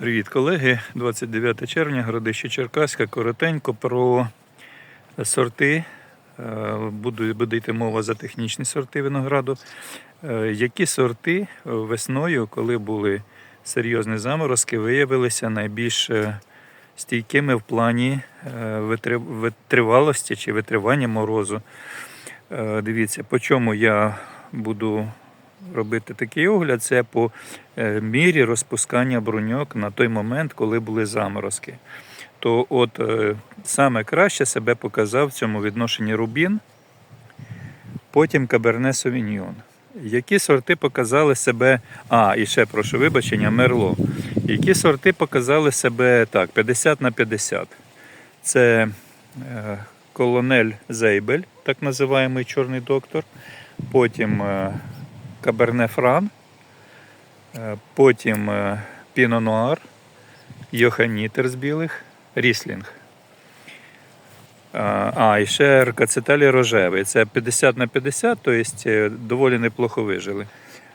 Привіт, колеги. 29 червня, Городище Черкаська. Коротенько про сорти. Е, Буду, буде йти мова за технічні сорти винограду. Е, Які сорти весною, коли були серйозні заморозки, виявилися найбільш е, стійкими в плані витривалості чи витривання морозу? Дивіться, по чому я буду робити такий огляд, це по е, мірі розпускання бруньок на той момент, коли були заморозки. То от е, саме краще себе показав в цьому відношенні Рубін, потім Каберне Совіньйон. Які сорти показали себе, а, і ще прошу вибачення, Мерло. Які сорти показали себе так, 50 на 50. Це е, колонель Зейбель, так називаємий чорний доктор. Потім е, Каберне Фран, е, потім е, Піно Нуар, Йоханітер з білих, Ріслінг. А, А, і ще Ркацеталі рожевий. Це 50 на 50, тобто доволі неплохо вижили.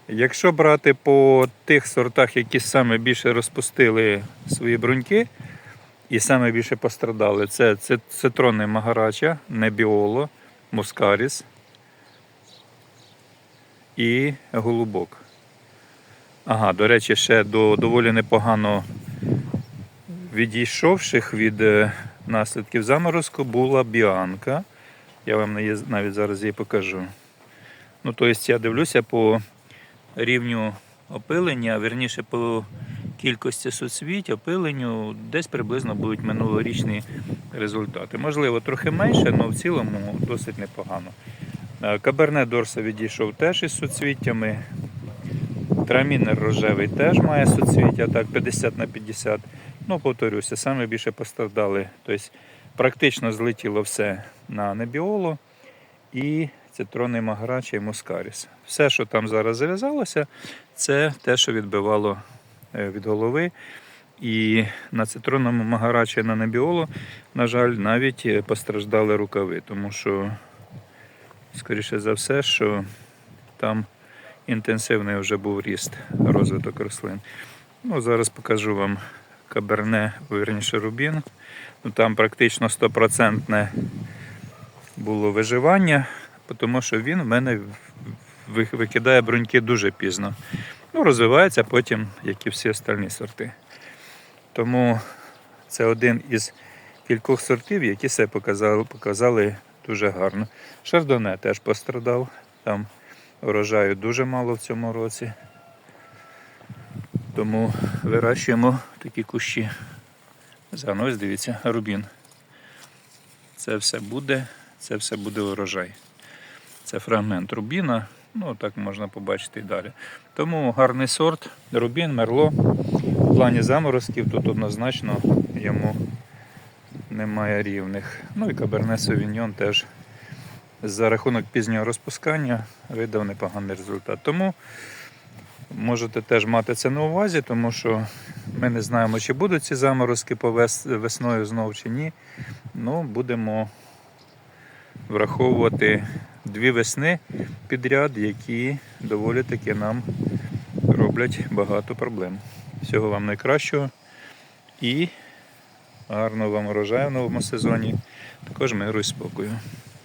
Якщо брати по тих сортах, які саме більше розпустили свої бруньки і саме більше пострадали, це, цитрони Магарача, Небіоло, Мускаріс і голубок. Ага, до речі, ще до доволі непогано відійшовших від е, наслідків заморозку була біанка. Я вам навіть зараз її покажу. Ну, тобто я дивлюся по рівню опилення, верніше по кількості суцвіть, опиленню, десь приблизно будуть минулорічні результати. Можливо, трохи менше, але в цілому досить непогано. Е, Каберне Дорса відійшов теж із суцвіттями. Трамінер рожевий теж має суцвіття, так, 50 на 50. Ну, повторюся, саме більше постраждали. Тобто практично злетіло все на небіоло і цитронний маграча і мускаріс. Все, що там зараз зав'язалося, це те, що відбивало е, від голови. І на цитронному магарачі на небіоло, на жаль, навіть е, постраждали рукави, тому що, скоріше за все, що там інтенсивний вже був ріст, розвиток рослин. Ну, зараз покажу вам каберне, вірніше рубін. Ну, там практично 100% було виживання, тому що він в мене викидає бруньки дуже пізно. Ну, розвивається потім, як і всі остальні сорти. Тому це один із кількох сортів, які себе показали, показали дуже гарно. Шардоне теж пострадав. Там урожаю дуже мало в цьому році. Тому вирощуємо такі кущі. Ось дивіться, рубін. Це все буде, це все буде урожай. Це фрагмент рубіна, ну так можна побачити і далі. Тому гарний сорт, рубін, мерло. В плані заморозків тут однозначно йому немає рівних. Ну і каберне совіньон теж за рахунок пізнього розпускання видав непоганий результат. Тому можете теж мати це на увазі, тому що ми не знаємо, чи будуть ці заморозки по весною знов чи ні. Ну, будемо враховувати дві весни підряд, які доволі таки нам роблять багато проблем. Всього вам найкращого і гарного вам урожаю в новому сезоні. Також миру і спокою.